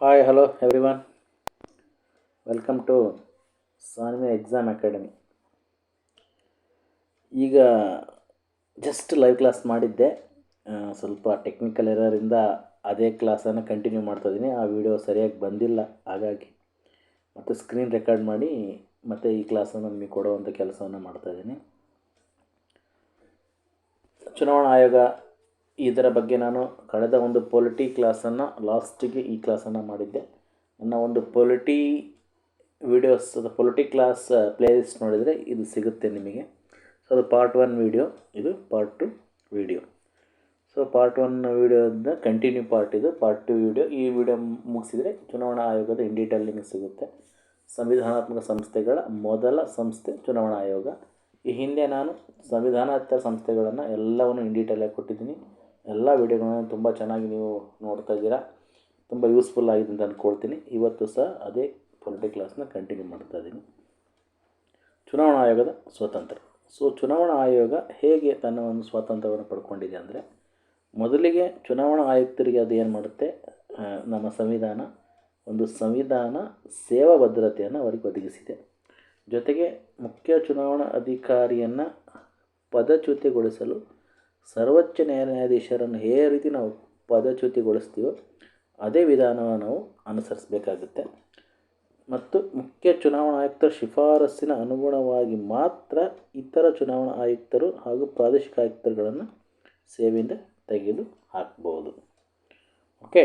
Hi hello everyone welcome to Sanvi exam academy ಈಗ just live class ಮಾಡಿದ್ದೆ. ಸ್ವಲ್ಪ technical ಎರರಿಂದ ಅದೇ ಕ್ಲಾಸನ್ನು ಕಂಟಿನ್ಯೂ ಮಾಡ್ತಾಯಿದ್ದೀನಿ ಆ ವಿಡಿಯೋ ಸರಿಯಾಗಿ ಬಂದಿಲ್ಲ, ಹಾಗಾಗಿ ಮತ್ತು ಸ್ಕ್ರೀನ್ ರೆಕಾರ್ಡ್ ಮಾಡಿ ಮತ್ತು ಈ ಕ್ಲಾಸನ್ನು ನಿಮಗೆ ಕೊಡುವಂಥ ಕೆಲಸವನ್ನು ಮಾಡ್ತಾಯಿದ್ದೀನಿ ಚುನಾವಣಾ ಆಯೋಗ ಇದರ ಬಗ್ಗೆ ನಾನು ಕಳೆದ ಒಂದು ಪೊಲಿಟಿ ಕ್ಲಾಸನ್ನು, ಲಾಸ್ಟಿಗೆ ಈ ಕ್ಲಾಸನ್ನು ಮಾಡಿದ್ದೆ. ನನ್ನ ಒಂದು ಪೊಲಿಟಿ ವೀಡಿಯೋಸ್, ಅದು ಪೊಲಿಟಿ ಕ್ಲಾಸ್ ಪ್ಲೇಲಿಸ್ಟ್ ನೋಡಿದರೆ ಇದು ಸಿಗುತ್ತೆ ನಿಮಗೆ. ಸೊ ಅದು ಪಾರ್ಟ್ ಒನ್ ವೀಡಿಯೋ ಇದು part two video so part one ವೀಡಿಯೋದ continue part ಇದು. ಪಾರ್ಟ್ ಟು ವೀಡಿಯೋ ಈ ವಿಡಿಯೋ ಮುಗಿಸಿದರೆ ಚುನಾವಣಾ ಆಯೋಗದ ಇನ್ ಡೀಟೇಲ್ ನಿಮಗೆ ಸಿಗುತ್ತೆ. ಸಂವಿಧಾನಾತ್ಮಕ ಸಂಸ್ಥೆಗಳ ಮೊದಲ ಸಂಸ್ಥೆ ಚುನಾವಣಾ ಆಯೋಗ. ಈ ಹಿಂದೆ ನಾನು ಸಂವಿಧಾನಾತ್ಮಕ ಸಂಸ್ಥೆಗಳನ್ನು ಎಲ್ಲವನ್ನು ಇನ್ ಡೀಟೇಲಾಗಿ ಕೊಟ್ಟಿದ್ದೀನಿ. ಎಲ್ಲ ವಿಡಿಯೋಗಳನ್ನು ತುಂಬ ಚೆನ್ನಾಗಿ ನೀವು ನೋಡ್ತಾ ಇದ್ದೀರಾ. ತುಂಬ ಯೂಸ್ಫುಲ್ ಆಗಿದೆ ಅಂತ ಅಂದ್ಕೊಳ್ತೀನಿ ಇವತ್ತು ಸಹ ಅದೇ ಪೊಲಿಟಿ ಕ್ಲಾಸ್ನ ಕಂಟಿನ್ಯೂ ಮಾಡ್ತಾ ಇದ್ದೀನಿ. ಚುನಾವಣಾ ಆಯೋಗದ ಸ್ವಾತಂತ್ರ್ಯ ಸೊ ಚುನಾವಣಾ ಆಯೋಗ ಹೇಗೆ ತನ್ನ ಒಂದು ಸ್ವಾತಂತ್ರ್ಯವನ್ನು ಪಡ್ಕೊಂಡಿದೆ ಅಂದರೆ, ಮೊದಲಿಗೆ ಚುನಾವಣಾ ಆಯುಕ್ತರಿಗೆ ಅದು ಏನು ಮಾಡುತ್ತೆ? ನಮ್ಮ ಸಂವಿಧಾನ, ಒಂದು ಸಂವಿಧಾನ ಸೇವಾ ಭದ್ರತೆಯನ್ನು ಅವರಿಗೆ ಒದಗಿಸಿದೆ. ಜೊತೆಗೆ ಮುಖ್ಯ ಚುನಾವಣಾ ಅಧಿಕಾರಿಯನ್ನು ಪದಚ್ಯುತಿಗೊಳಿಸಲು ಸರ್ವೋಚ್ಚ ನ್ಯಾಯಾಧೀಶರನ್ನು ಹೇ ರೀತಿ ನಾವು ಪದಚ್ಯುತಿಗೊಳಿಸ್ತೀವೋ ಅದೇ ವಿಧಾನವನ್ನು ನಾವು ಅನುಸರಿಸಬೇಕಾಗುತ್ತೆ. ಮತ್ತು ಮುಖ್ಯ ಚುನಾವಣಾ ಆಯುಕ್ತರ ಶಿಫಾರಸ್ಸಿನ ಅನುಗುಣವಾಗಿ ಮಾತ್ರ ಇತರ ಚುನಾವಣಾ ಆಯುಕ್ತರು ಹಾಗೂ ಪ್ರಾದೇಶಿಕ ಆಯುಕ್ತರುಗಳನ್ನು ಸೇವೆಯಿಂದ ತೆಗೆದು ಹಾಕಬಹುದು ಓಕೆ,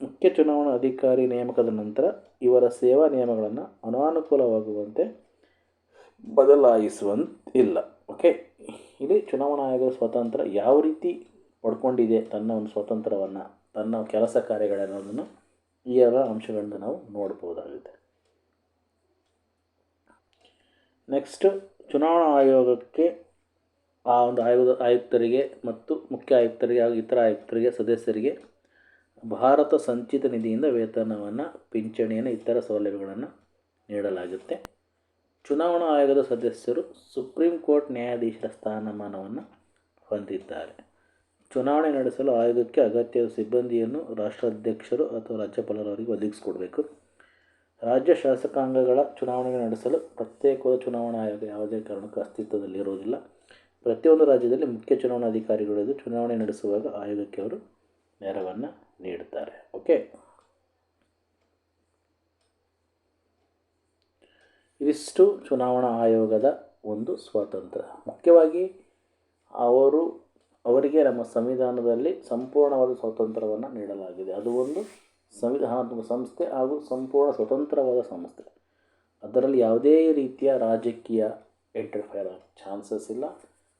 ಮುಖ್ಯ ಚುನಾವಣಾ ಅಧಿಕಾರಿ ನೇಮಕದ ನಂತರ ಇವರ ಸೇವಾ ನಿಯಮಗಳನ್ನು ಅನಾನುಕೂಲವಾಗುವಂತೆ ಬದಲಾಯಿಸುವಂತಿಲ್ಲ. ಓಕೆ ಇಲ್ಲಿ ಚುನಾವಣಾ ಆಯೋಗದ ಸ್ವಾತಂತ್ರ್ಯ ಯಾವ ರೀತಿ ಪಡ್ಕೊಂಡಿದೆ ತನ್ನ ಒಂದು ಸ್ವಾತಂತ್ರ್ಯವನ್ನು ತನ್ನ ಕೆಲಸ ಕಾರ್ಯಗಳನ್ನು ಈ ಎಲ್ಲ ಅಂಶಗಳನ್ನ ನಾವು ನೋಡ್ಬೋದಾಗುತ್ತೆ. ನೆಕ್ಸ್ಟ್ ಚುನಾವಣಾ ಆಯೋಗಕ್ಕೆ ಆ ಒಂದು ಆಯೋಗದ ಆಯುಕ್ತರಿಗೆ ಮತ್ತು ಮುಖ್ಯ ಆಯುಕ್ತರಿಗೆ ಹಾಗೂ ಇತರ ಆಯುಕ್ತರಿಗೆ, ಸದಸ್ಯರಿಗೆ ಭಾರತ ಸಂಚಿತ ನಿಧಿಯಿಂದ ವೇತನವನ್ನು, ಪಿಂಚಣಿಯನ್ನು, ಇತರ ಸೌಲಭ್ಯಗಳನ್ನು ನೀಡಲಾಗುತ್ತೆ. ಚುನಾವಣಾ ಆಯೋಗದ ಸದಸ್ಯರು ಸುಪ್ರೀಂ ಕೋರ್ಟ್ ನ್ಯಾಯಾಧೀಶರ ಸ್ಥಾನಮಾನವನ್ನು ಹೊಂದಿದ್ದಾರೆ. ಚುನಾವಣೆ ನಡೆಸಲು ಆಯೋಗಕ್ಕೆ ಅಗತ್ಯ ಸಿಬ್ಬಂದಿಯನ್ನು ರಾಷ್ಟ್ರಾಧ್ಯಕ್ಷರು ಅಥವಾ ರಾಜ್ಯಪಾಲರವರಿಗೆ ಒದಗಿಸಿಕೊಡಬೇಕು. ರಾಜ್ಯ ಶಾಸಕಾಂಗಗಳ ಚುನಾವಣೆ ನಡೆಸಲು ಪ್ರತ್ಯೇಕವಾದ ಚುನಾವಣಾ ಆಯೋಗ ಯಾವುದೇ ಕಾರಣಕ್ಕೂ ಅಸ್ತಿತ್ವದಲ್ಲಿರುವುದಿಲ್ಲ ಪ್ರತಿಯೊಂದು ರಾಜ್ಯದಲ್ಲಿ ಮುಖ್ಯ ಚುನಾವಣಾಧಿಕಾರಿಗಳಿದ್ದು ಚುನಾವಣೆ ನಡೆಸುವಾಗ ಆಯೋಗಕ್ಕೆ ಅವರು ನೆರವನ್ನು ನೀಡುತ್ತಾರೆ. ಓಕೆ. ಇದಿಷ್ಟು ಚುನಾವಣಾ ಆಯೋಗದ ಒಂದು ಸ್ವಾತಂತ್ರ್ಯ. ಮುಖ್ಯವಾಗಿ ಅವರು, ಅವರಿಗೆ ನಮ್ಮ ಸಂವಿಧಾನದಲ್ಲಿ ಸಂಪೂರ್ಣವಾದ ಸ್ವಾತಂತ್ರ್ಯವನ್ನು ನೀಡಲಾಗಿದೆ. ಅದು ಒಂದು ಸಂವಿಧಾನಾತ್ಮಕ ಸಂಸ್ಥೆ ಹಾಗೂ ಸಂಪೂರ್ಣ ಸ್ವತಂತ್ರವಾದ ಸಂಸ್ಥೆ. ಅದರಲ್ಲಿ ಯಾವುದೇ ರೀತಿಯ ರಾಜಕೀಯ ಇಂಟರ್ಫೈರ್ ಆಗೋ ಚಾನ್ಸಸ್ ಇಲ್ಲ.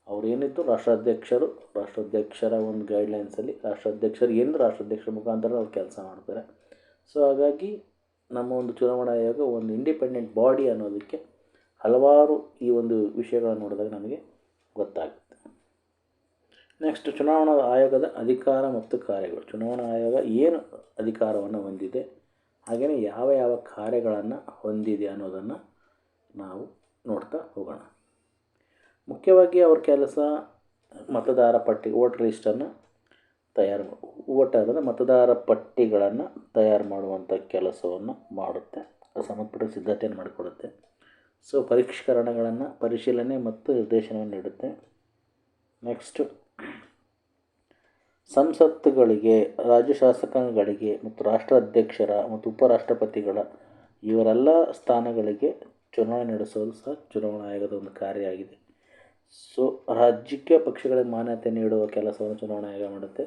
ಅವರೇನಿತ್ತು ರಾಷ್ಟ್ರಾಧ್ಯಕ್ಷರು, ರಾಷ್ಟ್ರಾಧ್ಯಕ್ಷರ ಒಂದು ಗೈಡ್ಲೈನ್ಸಲ್ಲಿ ರಾಷ್ಟ್ರಾಧ್ಯಕ್ಷರು ಏನು ರಾಷ್ಟ್ರಾಧ್ಯಕ್ಷರ ಮುಖಾಂತರ ಅವ್ರು ಕೆಲಸ ಮಾಡ್ತಾರೆ. ಸೊ ಹಾಗಾಗಿ ನಮ್ಮ ಒಂದು ಚುನಾವಣಾ ಆಯೋಗ ಒಂದು ಇಂಡಿಪೆಂಡೆಂಟ್ ಬಾಡಿ ಅನ್ನೋದಕ್ಕೆ ಹಲವಾರು ಈ ಒಂದು ವಿಷಯಗಳನ್ನು ನೋಡಿದಾಗ ನಮಗೆ ಗೊತ್ತಾಗುತ್ತೆ. ನೆಕ್ಸ್ಟ್ ಚುನಾವಣಾ ಆಯೋಗದ ಅಧಿಕಾರ ಮತ್ತು ಕಾರ್ಯಗಳು. ಚುನಾವಣಾ ಆಯೋಗ ಏನು ಅಧಿಕಾರವನ್ನು ಹೊಂದಿದೆ, ಹಾಗೆಯೇ ಯಾವ ಯಾವ ಕಾರ್ಯಗಳನ್ನು ಹೊಂದಿದೆ ಅನ್ನೋದನ್ನು ನಾವು ನೋಡ್ತಾ ಹೋಗೋಣ. ಮುಖ್ಯವಾಗಿ ಅವ್ರ ಕೆಲಸ ಮತದಾರ ಪಟ್ಟಿ, ವೋಟರ್ ಲಿಸ್ಟನ್ನು ತಯಾರು ವೋಟರ್ ಮತದಾರ ಪಟ್ಟಿಗಳನ್ನು ತಯಾರು ಮಾಡುವಂಥ ಕೆಲಸವನ್ನು ಮಾಡುತ್ತೆ. ಸಂಬಂಧಪಟ್ಟ ಸಿದ್ಧತೆಯನ್ನು ಮಾಡಿಕೊಡುತ್ತೆ. ಸೊ ಪರಿಷ್ಕರಣಗಳನ್ನು ಪರಿಶೀಲನೆ ಮತ್ತು ನಿರ್ದೇಶನವನ್ನು ನೀಡುತ್ತೆ. ನೆಕ್ಸ್ಟು ಸಂಸತ್ತುಗಳಿಗೆ ರಾಜ್ಯ ಶಾಸಕಾಂಗಗಳಿಗೆ ಮತ್ತು ರಾಷ್ಟ್ರಾಧ್ಯಕ್ಷರ ಮತ್ತು ಉಪರಾಷ್ಟ್ರಪತಿಗಳ ಇವರೆಲ್ಲ ಸ್ಥಾನಗಳಿಗೆ ಚುನಾವಣೆ ನಡೆಸೋದು ಸಹ ಚುನಾವಣಾ ಆಯೋಗದ ಒಂದು ಕಾರ್ಯ ಆಗಿದೆ. ಸೊ ರಾಜಕೀಯ ಪಕ್ಷಗಳಿಗೆ ಮಾನ್ಯತೆ ನೀಡುವ ಕೆಲಸವನ್ನು ಚುನಾವಣಾ ಆಯೋಗ ಮಾಡುತ್ತೆ.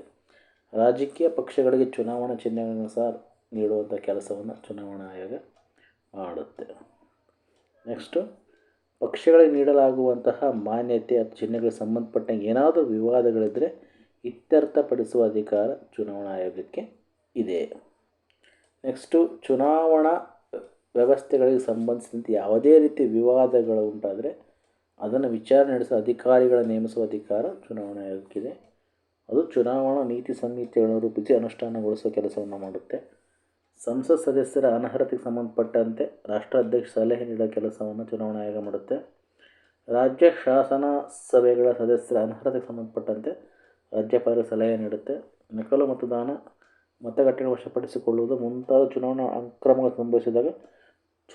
ರಾಜಕೀಯ ಪಕ್ಷಗಳಿಗೆ ಚುನಾವಣಾ ಚಿಹ್ನೆಗಳನ್ನು ಸಹ ನೀಡುವಂಥ ಕೆಲಸವನ್ನು ಚುನಾವಣಾ ಆಯೋಗ ಮಾಡುತ್ತೆ. ನೆಕ್ಸ್ಟು ಪಕ್ಷಗಳಿಗೆ ನೀಡಲಾಗುವಂತಹ ಮಾನ್ಯತೆ ಅಥವಾ ಚಿಹ್ನೆಗಳಿಗೆ ಸಂಬಂಧಪಟ್ಟಂಗೆ ಏನಾದರೂ ವಿವಾದಗಳಿದ್ದರೆ ಇತ್ಯರ್ಥಪಡಿಸುವ ಅಧಿಕಾರ ಚುನಾವಣಾ ಆಯೋಗಕ್ಕೆ ಇದೆ. ನೆಕ್ಸ್ಟು ಚುನಾವಣಾ ವ್ಯವಸ್ಥೆಗಳಿಗೆ ಸಂಬಂಧಿಸಿದಂತೆ ಯಾವುದೇ ರೀತಿ ವಿವಾದಗಳು ಉಂಟಾದರೆ ಅದನ್ನು ವಿಚಾರಣೆ ನಡೆಸುವ ಅಧಿಕಾರಿಗಳ ನೇಮಿಸುವ ಅಧಿಕಾರ ಚುನಾವಣಾ ಆಯೋಗಕ್ಕಿದೆ. ಚುನಾವಣಾ ನೀತಿ ಸಂಹಿತೆಗಳನ್ನು ರೂಪಿಸಿ ಅನುಷ್ಠಾನಗೊಳಿಸುವ ಕೆಲಸವನ್ನು ಮಾಡುತ್ತೆ. ಸಂಸತ್ ಸದಸ್ಯರ ಅನರ್ಹತೆಗೆ ಸಂಬಂಧಪಟ್ಟಂತೆ ರಾಷ್ಟ್ರಾಧ್ಯಕ್ಷ ಸಲಹೆ ನೀಡುವ ಕೆಲಸವನ್ನು ಚುನಾವಣಾ ಆಯೋಗ ಮಾಡುತ್ತೆ. ರಾಜ್ಯ ಶಾಸನ ಸಭೆಗಳ ಸದಸ್ಯರ ಅನರ್ಹತೆಗೆ ಸಂಬಂಧಪಟ್ಟಂತೆ ರಾಜ್ಯಪಾಲರು ಸಲಹೆ ನೀಡುತ್ತೆ. ನಕಲು ಮತದಾನ ಮತಗಟ್ಟೆಗಳನ್ನು ವಶಪಡಿಸಿಕೊಳ್ಳುವುದು ಮುಂತಾದ ಚುನಾವಣಾ ಅಕ್ರಮಗಳು ಸಂಭವಿಸಿದಾಗ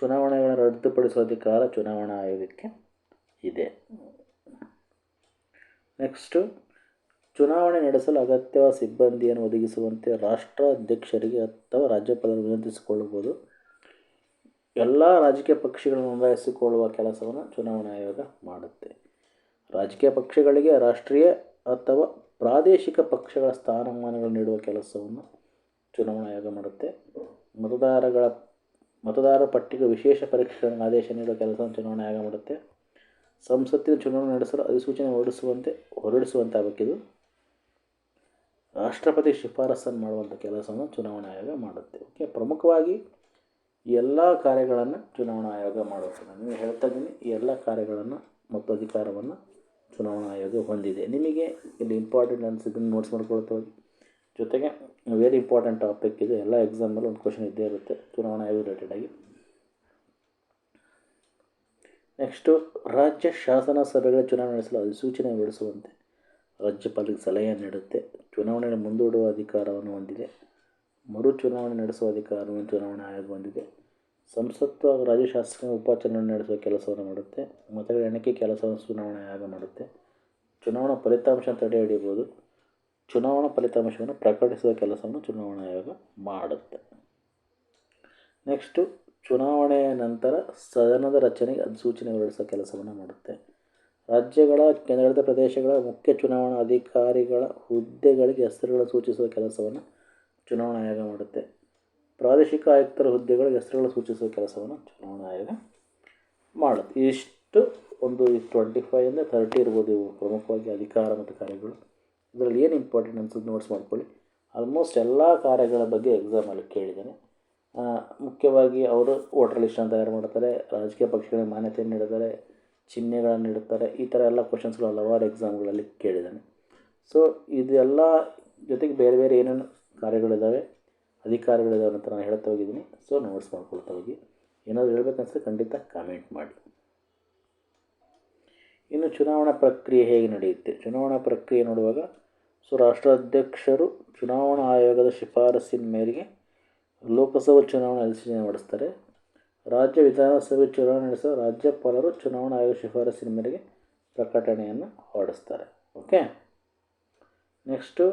ಚುನಾವಣೆಗಳನ್ನು ರದ್ದುಪಡಿಸುವ ಅಧಿಕಾರ ಚುನಾವಣಾ ಆಯೋಗಕ್ಕೆ ಇದೆ. ನೆಕ್ಸ್ಟು ಚುನಾವಣೆ ನಡೆಸಲು ಅಗತ್ಯವಾದ ಸಿಬ್ಬಂದಿಯನ್ನು ಒದಗಿಸುವಂತೆ ರಾಷ್ಟ್ರಾಧ್ಯಕ್ಷರಿಗೆ ಅಥವಾ ರಾಜ್ಯಪಾಲರು ವಿನಂತಿಸಿಕೊಳ್ಳಬಹುದು. ಎಲ್ಲ ರಾಜಕೀಯ ಪಕ್ಷಗಳನ್ನು ನೋಂದಾಯಿಸಿಕೊಳ್ಳುವ ಕೆಲಸವನ್ನು ಚುನಾವಣಾ ಆಯೋಗ ಮಾಡುತ್ತೆ. ರಾಜಕೀಯ ಪಕ್ಷಗಳಿಗೆ ರಾಷ್ಟ್ರೀಯ ಅಥವಾ ಪ್ರಾದೇಶಿಕ ಪಕ್ಷಗಳ ಸ್ಥಾನಮಾನಗಳು ನೀಡುವ ಕೆಲಸವನ್ನು ಚುನಾವಣಾ ಆಯೋಗ ಮಾಡುತ್ತೆ. ಮತದಾರಗಳ, ಮತದಾರ ಪಟ್ಟಿಗೆ ವಿಶೇಷ ಪರೀಕ್ಷೆಗಳನ್ನು ಆದೇಶ ನೀಡುವ ಕೆಲಸವನ್ನು ಚುನಾವಣಾ ಆಯೋಗ ಮಾಡುತ್ತೆ. ಸಂಸತ್ತಿನ ಚುನಾವಣೆ ನಡೆಸಲು ಅಧಿಸೂಚನೆ ಹೊರಡಿಸುವಂತೆ ಹೊರಡಿಸುವಂತೆ ಆಗಬೇಕಿದು ರಾಷ್ಟ್ರಪತಿ ಶಿಫಾರಸನ್ನು ಮಾಡುವಂಥ ಕೆಲಸವನ್ನು ಚುನಾವಣಾ ಆಯೋಗ ಮಾಡುತ್ತೆ. ಓಕೆ, ಪ್ರಮುಖವಾಗಿ ಎಲ್ಲ ಕಾರ್ಯಗಳನ್ನು ಚುನಾವಣಾ ಆಯೋಗ ಮಾಡುತ್ತೆ. ನಾನು ಹೇಳ್ತಾ ಇದ್ದೀನಿ ಎಲ್ಲ ಕಾರ್ಯಗಳನ್ನು ಮತ್ತು ಅಧಿಕಾರವನ್ನು ಚುನಾವಣಾ ಆಯೋಗ ಹೊಂದಿದೆ. ನಿಮಗೆ ಇಲ್ಲಿ ಇಂಪಾರ್ಟೆಂಟ್ ಅನಿಸಿದ್ದನ್ನು ನೋಟ್ಸ್ ಮಾಡ್ಕೊಳ್ತಾ ಜೊತೆಗೆ ವೆರಿ ಇಂಪಾರ್ಟೆಂಟ್ ಟಾಪಿಕ್ ಇದು. ಎಲ್ಲ ಎಕ್ಸಾಮಲ್ಲಿ ಒಂದು ಕ್ವಶನ್ ಇದ್ದೇ ಇರುತ್ತೆ, ಚುನಾವಣಾ ಆಯೋಗ ರಿಲೇಟೆಡಾಗಿ ನೆಕ್ಸ್ಟು ರಾಜ್ಯ ಶಾಸನ ಸಭೆಗಳ ಚುನಾವಣೆ ನಡೆಸಲು ಅಧಿಸೂಚನೆ ಹೊರಡಿಸುವಂತೆ. ರಾಜ್ಯಪಾಲರಿಗೆ ಸಲಹೆ ನೀಡುತ್ತೆ. ಚುನಾವಣೆಯನ್ನು ಮುಂದೂಡುವ ಅಧಿಕಾರವನ್ನು ಹೊಂದಿದೆ. ಮರು ಚುನಾವಣೆ ನಡೆಸುವ ಅಧಿಕಾರವನ್ನು ಚುನಾವಣಾ ಆಯೋಗ ಹೊಂದಿದೆ. ಸಂಸತ್ತು ಹಾಗೂ ರಾಜ್ಯ ಉಪಚುನಾವಣೆ ನಡೆಸುವ ಕೆಲಸವನ್ನು ಮಾಡುತ್ತೆ. ಮತಗಳ ಎಣಿಕೆ ಕೆಲಸವನ್ನು ಚುನಾವಣಾ ಆಯೋಗ ಮಾಡುತ್ತೆ. ಚುನಾವಣಾ ಫಲಿತಾಂಶ ತಡೆ ಹಿಡಿಯಬಹುದು. ಚುನಾವಣಾ ಫಲಿತಾಂಶವನ್ನು ಪ್ರಕಟಿಸುವ ಕೆಲಸವನ್ನು ಚುನಾವಣಾ ಆಯೋಗ ಮಾಡುತ್ತೆ. ನೆಕ್ಸ್ಟು, ಚುನಾವಣೆಯ ನಂತರ ಸದನದ ರಚನೆಗೆ ಅಧಿಸೂಚನೆ ಹೊರಡಿಸುವ ಕೆಲಸವನ್ನು ಮಾಡುತ್ತೆ. ರಾಜ್ಯಗಳ, ಕೇಂದ್ರಾಡಳಿತ ಪ್ರದೇಶಗಳ ಮುಖ್ಯ ಚುನಾವಣಾ ಅಧಿಕಾರಿಗಳ ಹುದ್ದೆಗಳಿಗೆ ಹೆಸರುಗಳನ್ನು ಸೂಚಿಸುವ ಕೆಲಸವನ್ನು ಚುನಾವಣಾ ಆಯೋಗ ಮಾಡುತ್ತೆ. ಪ್ರಾದೇಶಿಕ ಆಯುಕ್ತರ ಹುದ್ದೆಗಳಿಗೆ ಹೆಸರುಗಳನ್ನು ಸೂಚಿಸುವ ಕೆಲಸವನ್ನು ಚುನಾವಣಾ ಆಯೋಗ ಮಾಡುತ್ತೆ. ಇಷ್ಟು ಒಂದು ಟ್ವೆಂಟಿ ಫೈವಿಂದ ಥರ್ಟಿ ಇರ್ಬೋದು ಇವು ಪ್ರಮುಖವಾಗಿ ಅಧಿಕಾರ ಮತ್ತು ಕಾರ್ಯಗಳು. ಇದರಲ್ಲಿ ಏನು ಇಂಪಾರ್ಟೆಂಟ್ ಅನ್ಸೋದು ನೋಟ್ಸ್ ಮಾಡ್ಕೊಳ್ಳಿ. ಆಲ್ಮೋಸ್ಟ್ ಎಲ್ಲ ಕಾರ್ಯಗಳ ಬಗ್ಗೆ ಎಕ್ಸಾಮಲ್ಲಿ ಕೇಳಿದ್ದೇನೆ. ಮುಖ್ಯವಾಗಿ ಅವರು ವೋಟರ್ ಲಿಸ್ಟನ್ನು ತಯಾರು ಮಾಡ್ತಾರೆ, ರಾಜಕೀಯ ಪಕ್ಷಗಳಿಗೆ ಮಾನ್ಯತೆಯನ್ನು ನೀಡುತ್ತಾರೆ ಚಿಹ್ನೆಗಳನ್ನು ನೀಡುತ್ತಾರೆ ಈ ಥರ ಎಲ್ಲ ಕ್ವಶನ್ಸ್ಗಳು ಹಲವಾರು ಎಕ್ಸಾಮ್ಗಳಲ್ಲಿ ಕೇಳಿದ್ದಾನೆ. ಸೊ ಇದೆಲ್ಲ ಜೊತೆಗೆ ಬೇರೆ ಬೇರೆ ಏನೇನು ಕಾರ್ಯಗಳಿದ್ದಾವೆ ಅಧಿಕಾರಿಗಳಿದ್ದಾವೆ ಅಂತ ನಾನು ಹೇಳ್ತಾ ಹೋಗಿದ್ದೀನಿ. ಸೊ ನೋಟ್ಸ್ ಮಾಡ್ಕೊಳ್ತಾ ಹೋಗಿ. ಏನಾದರೂ ಹೇಳ್ಬೇಕನ್ಸಿದ್ರೆ ಖಂಡಿತ ಕಾಮೆಂಟ್ ಮಾಡಿ. ಇನ್ನು ಚುನಾವಣಾ ಪ್ರಕ್ರಿಯೆ ಹೇಗೆ ನಡೆಯುತ್ತೆ? ಚುನಾವಣಾ ಪ್ರಕ್ರಿಯೆ ನೋಡುವಾಗ ಸೊ, ರಾಷ್ಟ್ರಾಧ್ಯಕ್ಷರು ಚುನಾವಣಾ ಆಯೋಗದ ಶಿಫಾರಸ್ಸಿನ ಮೇರೆಗೆ ಲೋಕಸಭಾ ಚುನಾವಣೆ ಅಧಿಸೂಚನೆ ಹೊರಡಿಸ್ತಾರೆ. ರಾಜ್ಯ ವಿಧಾನಸಭೆ ಚುನಾವಣೆ ನಡೆಸುವ ರಾಜ್ಯಪಾಲರು ಚುನಾವಣಾ ಆಯೋಗ ಶಿಫಾರಸ್ಸಿನ ಮೇರೆಗೆ ಪ್ರಕಟಣೆಯನ್ನು ಹೊರಡಿಸ್ತಾರೆ. ಓಕೆ ನೆಕ್ಸ್ಟು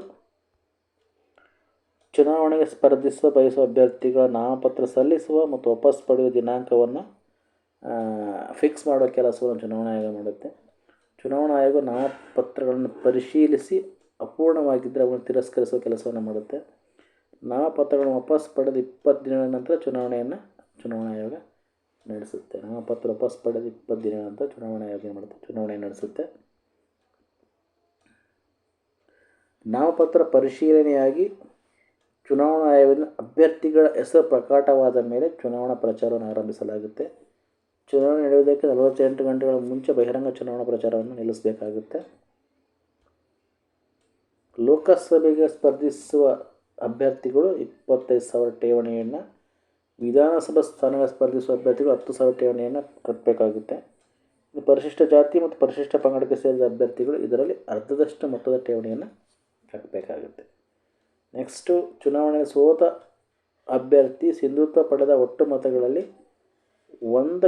ಚುನಾವಣೆಗೆ ಸ್ಪರ್ಧಿಸುವ, ಬಯಸುವ ಅಭ್ಯರ್ಥಿಗಳ ನಾಮಪತ್ರ ಸಲ್ಲಿಸುವ ಮತ್ತು ವಾಪಸ್ ಪಡೆಯುವ ದಿನಾಂಕವನ್ನು ಫಿಕ್ಸ್ ಮಾಡುವ ಕೆಲಸವನ್ನು ಚುನಾವಣಾ ಆಯೋಗ ಮಾಡುತ್ತೆ. ಚುನಾವಣಾ ಆಯೋಗ ನಾಮಪತ್ರಗಳನ್ನು ಪರಿಶೀಲಿಸಿ ಅಪೂರ್ಣವಾಗಿದ್ದರೆ ಅವನ್ನು ತಿರಸ್ಕರಿಸುವ ಕೆಲಸವನ್ನು ಮಾಡುತ್ತೆ. ನಾಮಪತ್ರಗಳನ್ನು ವಾಪಸ್ ಪಡೆದ ಇಪ್ಪತ್ತು ದಿನಗಳ ನಂತರ ಚುನಾವಣೆಯನ್ನು ಚುನಾವಣಾ ಆಯೋಗ ನಡೆಸುತ್ತೆ. ನಾಮಪತ್ರ ವಾಪಸ್ ಪಡೆದ ಇಪ್ಪತ್ತು ದಿನ ಅಂತ ಚುನಾವಣಾ ಆಯೋಗ ಏನು ಮಾಡುತ್ತೆ ಚುನಾವಣೆ ನಡೆಸುತ್ತೆ. ನಾಮಪತ್ರ ಪರಿಶೀಲನೆಯಾಗಿ ಚುನಾವಣಾ ಆಯೋಗದ ಅಭ್ಯರ್ಥಿಗಳ ಹೆಸರು ಪ್ರಕಟವಾದ ಮೇಲೆ ಚುನಾವಣಾ ಪ್ರಚಾರವನ್ನು ಆರಂಭಿಸಲಾಗುತ್ತೆ. ಚುನಾವಣೆ ನಡೆಯುವುದಕ್ಕೆ ನಲವತ್ತೆಂಟು ಗಂಟೆಗಳ ಮುಂಚೆ ಬಹಿರಂಗ ಚುನಾವಣಾ ಪ್ರಚಾರವನ್ನು ನಿಲ್ಲಿಸಬೇಕಾಗುತ್ತೆ. ಲೋಕಸಭೆಗೆ ಸ್ಪರ್ಧಿಸುವ ಅಭ್ಯರ್ಥಿಗಳು ಇಪ್ಪತ್ತೈದು ಸಾವಿರ ಠೇವಣಿಯನ್ನು ವಿಧಾನಸಭಾ ಸ್ಥಾನಗಳ ಸ್ಪರ್ಧಿಸುವ ಅಭ್ಯರ್ಥಿಗಳು ಹತ್ತು ಸಾವಿರ ಠೇವಣಿಯನ್ನು ಕಟ್ಟಬೇಕಾಗುತ್ತೆ ಪರಿಶಿಷ್ಟ ಜಾತಿ ಮತ್ತು ಪರಿಶಿಷ್ಟ ಪಂಗಡಕ್ಕೆ ಸೇರಿದ ಅಭ್ಯರ್ಥಿಗಳು ಇದರಲ್ಲಿ ಅರ್ಧದಷ್ಟು ಮೊತ್ತದ ಠೇವಣಿಯನ್ನು ಕಟ್ಟಬೇಕಾಗುತ್ತೆ ನೆಕ್ಸ್ಟು ಚುನಾವಣೆ ಸೋತ ಅಭ್ಯರ್ಥಿ ಸಿಂಧುತ್ವ ಪಡೆದ ಒಟ್ಟು ಮತಗಳಲ್ಲಿ ಒಂದು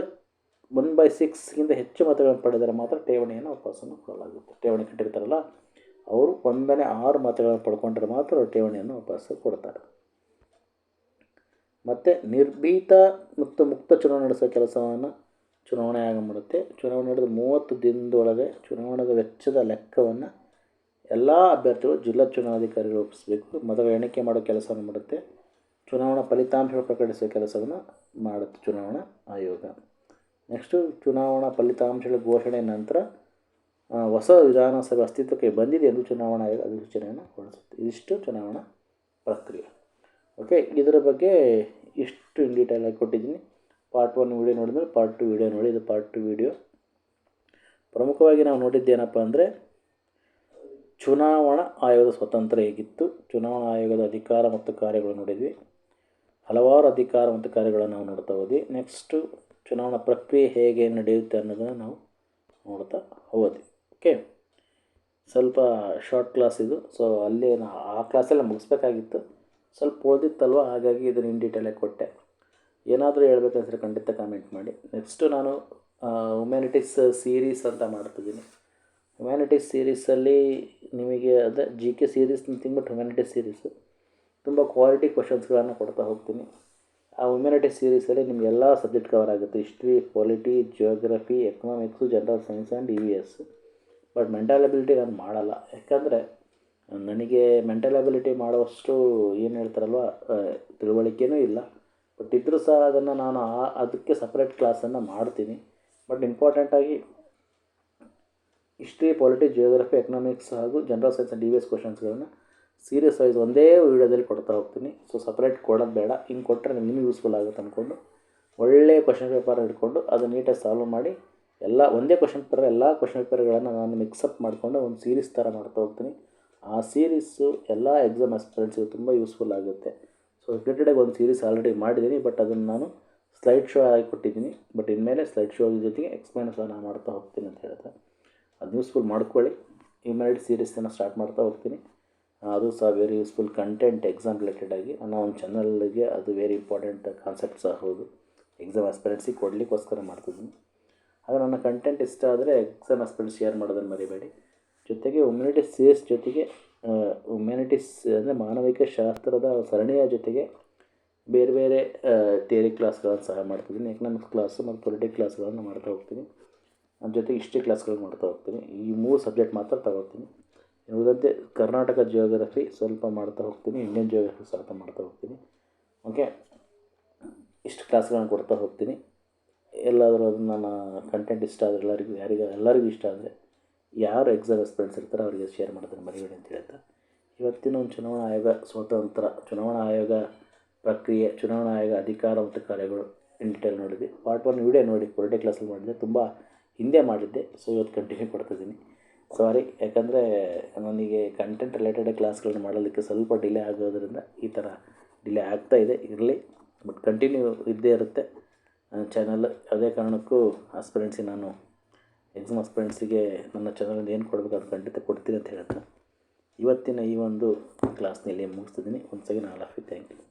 ಒನ್ ಬೈ ಸಿಕ್ಸ್ಗಿಂತ ಹೆಚ್ಚು ಮತಗಳನ್ನು ಪಡೆದರೆ ಮಾತ್ರ ಠೇವಣಿಯನ್ನು ವಾಪಸ್ಸನ್ನು ಕೊಡಲಾಗುತ್ತೆ. ಠೇವಣಿ ಕಟ್ಟಿರ್ತಾರಲ್ಲ, ಅವರು ಒಂದನೇ ಆರು ಮತಗಳನ್ನು ಪಡ್ಕೊಂಡ್ರೆ ಮಾತ್ರ ಠೇವಣಿಯನ್ನು ವಾಪಸ್ಸು ಕೊಡ್ತಾರೆ. ಮತ್ತು ನಿರ್ಭೀತ ಮತ್ತು ಮುಕ್ತ ಚುನಾವಣೆ ನಡೆಸುವ ಕೆಲಸವನ್ನು ಚುನಾವಣೆ ಆಯೋಗ ಮಾಡುತ್ತೆ. ಚುನಾವಣೆ ನಡೆದ ಮೂವತ್ತು ದಿನದೊಳಗೆ ಚುನಾವಣೆದ ವೆಚ್ಚದ ಲೆಕ್ಕವನ್ನು ಎಲ್ಲ ಅಭ್ಯರ್ಥಿಗಳು ಜಿಲ್ಲಾ ಚುನಾವಣಾಧಿಕಾರಿ ರೂಪಿಸಬೇಕು. ಮತಗಳ ಎಣಿಕೆ ಮಾಡೋ ಕೆಲಸವನ್ನು ಮಾಡುತ್ತೆ. ಚುನಾವಣಾ ಫಲಿತಾಂಶಗಳು ಪ್ರಕಟಿಸುವ ಕೆಲಸವನ್ನು ಮಾಡುತ್ತೆ ಚುನಾವಣಾ ಆಯೋಗ. ನೆಕ್ಸ್ಟು ಚುನಾವಣಾ ಫಲಿತಾಂಶಗಳ ಘೋಷಣೆ ನಂತರ ಹೊಸ ವಿಧಾನಸಭೆ ಅಸ್ತಿತ್ವಕ್ಕೆ ಬಂದಿದೆ ಎಂದು ಚುನಾವಣಾ ಆಯೋಗ ಅಧಿಸೂಚನೆಯನ್ನು ಹೊರಡಿಸುತ್ತೆ. ಇದಿಷ್ಟು ಚುನಾವಣಾ ಪ್ರಕ್ರಿಯೆ. ಓಕೆ ಇದರ ಬಗ್ಗೆ ಇಷ್ಟು ಇನ್ ಆಗಿ ಕೊಟ್ಟಿದ್ದೀನಿ. ಪಾರ್ಟ್ ಒನ್ ವೀಡಿಯೋ ನೋಡಿದ್ರೆ ಪಾರ್ಟ್ ಟು ವೀಡಿಯೋ ನೋಡಿ, ಇದು ಪಾರ್ಟ್ ಟು ವೀಡಿಯೋ ಪ್ರಮುಖವಾಗಿ ನಾವು ನೋಡಿದ್ದೇನಪ್ಪ ಅಂದರೆ, ಚುನಾವಣಾ ಆಯೋಗದ ಸ್ವತಂತ್ರ ಹೇಗಿತ್ತು, ಚುನಾವಣಾ ಆಯೋಗದ ಅಧಿಕಾರ ಮತ್ತು ಕಾರ್ಯಗಳು ನೋಡಿದ್ವಿ. ಹಲವಾರು ಅಧಿಕಾರ ಮತ್ತು ಕಾರ್ಯಗಳನ್ನು ನಾವು ನೋಡ್ತಾ ಹೋದ್ವಿ. ನೆಕ್ಸ್ಟು ಚುನಾವಣಾ ಪ್ರಕ್ರಿಯೆ ಹೇಗೆ ನಡೆಯುತ್ತೆ ಅನ್ನೋದನ್ನು ನಾವು ನೋಡ್ತಾ ಹೋದ್ವಿ. ಓಕೆ ಸ್ವಲ್ಪ ಶಾರ್ಟ್ ಕ್ಲಾಸ್ ಇದು. ಸೊ ಅಲ್ಲಿ ಆ ಕ್ಲಾಸೆಲ್ಲ ಮುಗಿಸ್ಬೇಕಾಗಿತ್ತು. ಸ್ವಲ್ಪ ಉಳಿದಿತ್ತಲ್ವ? ಹಾಗಾಗಿ ಇದನ್ನು ಇನ್ ಡೀಟೇಲಾಗಿ ಕೊಟ್ಟೆ. ಏನಾದರೂ ಹೇಳ್ಬೇಕಂದ್ರೆ ಖಂಡಿತ ಕಾಮೆಂಟ್ ಮಾಡಿ. ನೆಕ್ಸ್ಟು ನಾನು ಹ್ಯುಮ್ಯಾನಿಟೀಸ್ ಸೀರೀಸ್ ಅಂತ ಮಾಡ್ತಿದ್ದೀನಿ. ಹ್ಯುಮ್ಯಾನಿಟೀಸ್ ಸೀರೀಸಲ್ಲಿ ನಿಮಗೆ, ಅದೇ ಜಿ ಕೆ ಸೀರೀಸ್ ತಿನ್ಬಿಟ್ಟು ಬಟ್ ಹ್ಯುಮ್ಯಾನಿಟೀಸ್ ಸೀರೀಸು ತುಂಬ ಕ್ವಾಲಿಟಿ ಕ್ವಶನ್ಸ್ಗಳನ್ನು ಕೊಡ್ತಾ ಹೋಗ್ತೀನಿ. ಆ ಹ್ಯುಮ್ಯಾನಿಟೀಸ್ ಸೀರೀಸಲ್ಲಿ ನಿಮ್ಗೆ ಎಲ್ಲ ಸಬ್ಜೆಕ್ಟ್ ಕವರ್ ಆಗುತ್ತೆ. History polity geography economics general science and E V S but mental ability ನಾನು ಮಾಡಲ್ಲ. ಯಾಕಂದರೆ ನನಗೆ ಮೆಂಟಲ್ ಅಬಿಲಿಟಿ ಮಾಡುವಷ್ಟು ಏನು ಹೇಳ್ತಾರಲ್ವ ತಿಳುವಳಿಕೆಯೂ ಇಲ್ಲ. ಬಟ್ ಇದ್ದರೂ ಸಹ ಅದನ್ನು ನಾನು ಆ, ಅದಕ್ಕೆ ಸಪ್ರೇಟ್ ಕ್ಲಾಸನ್ನು ಮಾಡ್ತೀನಿ. ಬಟ್ ಇಂಪಾರ್ಟೆಂಟಾಗಿ ಹಿಸ್ಟ್ರಿ ಪೊಲಿಟಿ ಜಿಯೋಗ್ರಫಿ ಎಕನಾಮಿಕ್ಸ್ ಹಾಗೂ general science and D V S ಕ್ವಶನ್ಸ್ಗಳನ್ನು serious wise ಒಂದೇ ವೀಡಿಯೋದಲ್ಲಿ ಕೊಡ್ತಾ ಹೋಗ್ತೀನಿ. ಸೊ ಸಪ್ರೇಟ್ ಕೊಡೋದು ಬೇಡ. ಹಿಂಗೆ ಕೊಟ್ಟರೆ ನಿಮಗೂ ಯೂಸ್ಫುಲ್ ಆಗುತ್ತೆ ಅಂದ್ಕೊಂಡು ಒಳ್ಳೆಯ ಕ್ವಶನ್ ಪೇಪರ್ ಹಿಡ್ಕೊಂಡು ಅದು ನೀಟಾಗಿ ಸಾಲ್ವ್ ಮಾಡಿ ಎಲ್ಲ ಒಂದೇ ಕ್ವಶನ್ ಪೇಪರ್ ಎಲ್ಲ ಕ್ವಶನ್ ಪೇಪರ್ಗಳನ್ನು ನಾನು ಮಿಕ್ಸಪ್ ಮಾಡಿಕೊಂಡು ಒಂದು ಸೀರೀಸ್ ಥರ ಮಾಡ್ತಾ ಹೋಗ್ತೀನಿ. ಆ ಸೀರೀಸು ಎಲ್ಲ ಎಕ್ಸಾಮ್ ಆಸ್ಪಿರೆಂಟ್ಸ್ಗೆ ತುಂಬ ಯೂಸ್ಫುಲ್ ಆಗುತ್ತೆ. ಸೊ ರಿಲೇಟೆಡಾಗಿ ಒಂದು ಸೀರೀಸ್ ಆಲ್ರೆಡಿ ಮಾಡಿದ್ದೀನಿ ಬಟ್ ಅದನ್ನು ನಾನು ಸ್ಲೈಡ್ ಶೋ ಆಗಿ ಕೊಟ್ಟಿದ್ದೀನಿ ಬಟ್ ಇನ್ಮೇಲೆ ಸ್ಲೈಡ್ ಶೋ ಜೊತೆಗೆ ಎಕ್ಸ್ಪ್ಲೇನ್ ಸಹ ನಾನು ಮಾಡ್ತಾ ಹೋಗ್ತೀನಿ ಅಂತ ಹೇಳ್ತಾ ಅದು ಯೂಸ್ಫುಲ್ ಮಾಡ್ಕೊಳ್ಳಿ. ಇಮ್ಯಾರಿಡ್ ಸೀರೀಸನ್ನು ಸ್ಟಾರ್ಟ್ ಮಾಡ್ತಾ ಹೋಗ್ತೀನಿ. ಅದು ಸಹ ವೆರಿ ಯೂಸ್ಫುಲ್ ಕಂಟೆಂಟ್ ಎಕ್ಸಾಮ್ ರಿಲೇಟೆಡಾಗಿ ಅನ್ನೋ ಒಂದು ಚಾನಲ್ಗೆ ಅದು ವೆರಿ ಇಂಪಾರ್ಟೆಂಟ್ ಕಾನ್ಸೆಪ್ಟ್ ಸಹ ಹೌದು. ಎಕ್ಸಾಮ್ ಆಸ್ಪಿರೆಂಟ್ಸಿಗೆ ಕೊಡಲಿಕ್ಕೋಸ್ಕರ ಮಾಡ್ತಿದ್ದೀನಿ. ಹಾಗೆ ನನ್ನ ಕಂಟೆಂಟ್ ಇಷ್ಟ ಆದರೆ ಎಕ್ಸಾಮ್ ಆಸ್ಪಿರೆಂಟ್ಸ್ ಶೇರ್ ಮಾಡೋದನ್ನು ಮರಿಬೇಡಿ. ಜೊತೆಗೆ ಹ್ಯುಮ್ಯಾನಿಟೀಸ್ ಜೊತೆಗೆ ಹ್ಯುಮ್ಯಾನಿಟೀಸ್ ಅಂದರೆ ಮಾನವಿಕ ಶಾಸ್ತ್ರದ ಸರಣಿಯ ಜೊತೆಗೆ ಬೇರೆ ಬೇರೆ ಥಿಯರಿ ಕ್ಲಾಸ್ಗಳನ್ನು ಸಹ ಮಾಡ್ತಿದ್ದೀನಿ ಎಕನಾಮಿಕ್ಸ್ ಕ್ಲಾಸು ಮತ್ತು ಪೊಲಿಟಿಕ್ ಕ್ಲಾಸ್ಗಳನ್ನು ಮಾಡ್ತಾ ಹೋಗ್ತೀನಿ. ಅದ್ರ ಜೊತೆಗೆ ಹಿಸ್ಟ್ರಿ ಕ್ಲಾಸ್ಗಳು ಮಾಡ್ತಾ ಹೋಗ್ತೀನಿ. ಈ ಮೂರು ಸಬ್ಜೆಕ್ಟ್ ಮಾತ್ರ ತಗೋತೀನಿ. ಉಳಿದಂತೆ ಕರ್ನಾಟಕ ಜಿಯೋಗ್ರಫಿ ಸ್ವಲ್ಪ ಮಾಡ್ತಾ ಹೋಗ್ತೀನಿ. ಇಂಡಿಯನ್ ಜಿಯೋಗ್ರಫಿ ಸ್ವಲ್ಪ ಮಾಡ್ತಾ ಹೋಗ್ತೀನಿ. ಓಕೆ ಇಷ್ಟು ಕ್ಲಾಸ್ಗಳನ್ನು ಕೊಡ್ತಾ ಹೋಗ್ತೀನಿ. ಎಲ್ಲಾದರೂ ಅದು ನನ್ನ ಕಂಟೆಂಟ್ ಇಷ್ಟ ಆದರೆ ಎಲ್ಲರಿಗೂ, ಯಾರಿಗೂ, ಎಲ್ಲರಿಗೂ ಇಷ್ಟ ಆದರೆ ಯಾರು ಎಕ್ಸಾಮ್ ಎಕ್ಸ್ಪೀರಿಯನ್ಸ್ ಇರ್ತಾರೆ ಅವರಿಗೆ ಶೇರ್ ಮಾಡೋದನ್ನು ಮರಿಬೇಡಿ ಅಂತ ಹೇಳ್ತಾ. ಇವತ್ತಿನ ಒಂದು ಚುನಾವಣಾ ಆಯೋಗ, ಸ್ವತಂತ್ರ ಚುನಾವಣಾ ಆಯೋಗ ಪ್ರಕ್ರಿಯೆ, ಚುನಾವಣಾ ಆಯೋಗ ಅಧಿಕಾರ ಮತ್ತು ಕಾರ್ಯಗಳು ಇನ್ ಡಿಟೇಲ್ ನೋಡಿದ್ವಿ. ಪಾರ್ಟ್ ಒನ್ ವಿಡಿಯೋ ನೋಡಿ ಪೊಲಿಟಿ ಕ್ಲಾಸಲ್ಲಿ ಮಾಡಿದ್ದೆ. ತುಂಬ ಹಿಂದೆ ಮಾಡಿದ್ದೆ ಸೊ ಇವತ್ತು ಕಂಟಿನ್ಯೂ ಕೊಡ್ತಿದ್ದೀನಿ ಸಾರಿ ಯಾಕಂದರೆ ನನಗೆ ಕಂಟೆಂಟ್ ರಿಲೇಟೆಡ್ ಕ್ಲಾಸ್ಗಳನ್ನ ಮಾಡೋದಕ್ಕೆ ಸ್ವಲ್ಪ ಡಿಲೇ ಆಗೋದ್ರಿಂದ ಈ ಥರ ಡಿಲೇ ಆಗ್ತಾ ಇದೆ. ಇರಲಿ ಬಟ್ ಕಂಟಿನ್ಯೂ ಇದ್ದೇ ಇರುತ್ತೆ. ಚಾನಲ್ ಅದೇ ಕಾರಣಕ್ಕೂ ಆಸ್ಪಿರೆನ್ಸಿ ನಾನು ಎಕ್ಸಾಮ್ ಆಸ್ಪಿರೆಂಟ್ಸಿಗೆ ನನ್ನ ಚಾನಲಿಂದ ಏನು ಕೊಡಬೇಕು ಅದು ಖಂಡಿತ ಕೊಡ್ತೀನಿ ಅಂತ ಹೇಳ್ತಾ ಇವತ್ತಿನ ಈ ಒಂದು ಕ್ಲಾಸ್ನಲ್ಲಿ ಮುಗಿಸ್ತಿದ್ದೀನಿ. ಒಂದು ಸಗಿ ನಾಲ್ಕು ಥ್ಯಾಂಕ್ ಯು.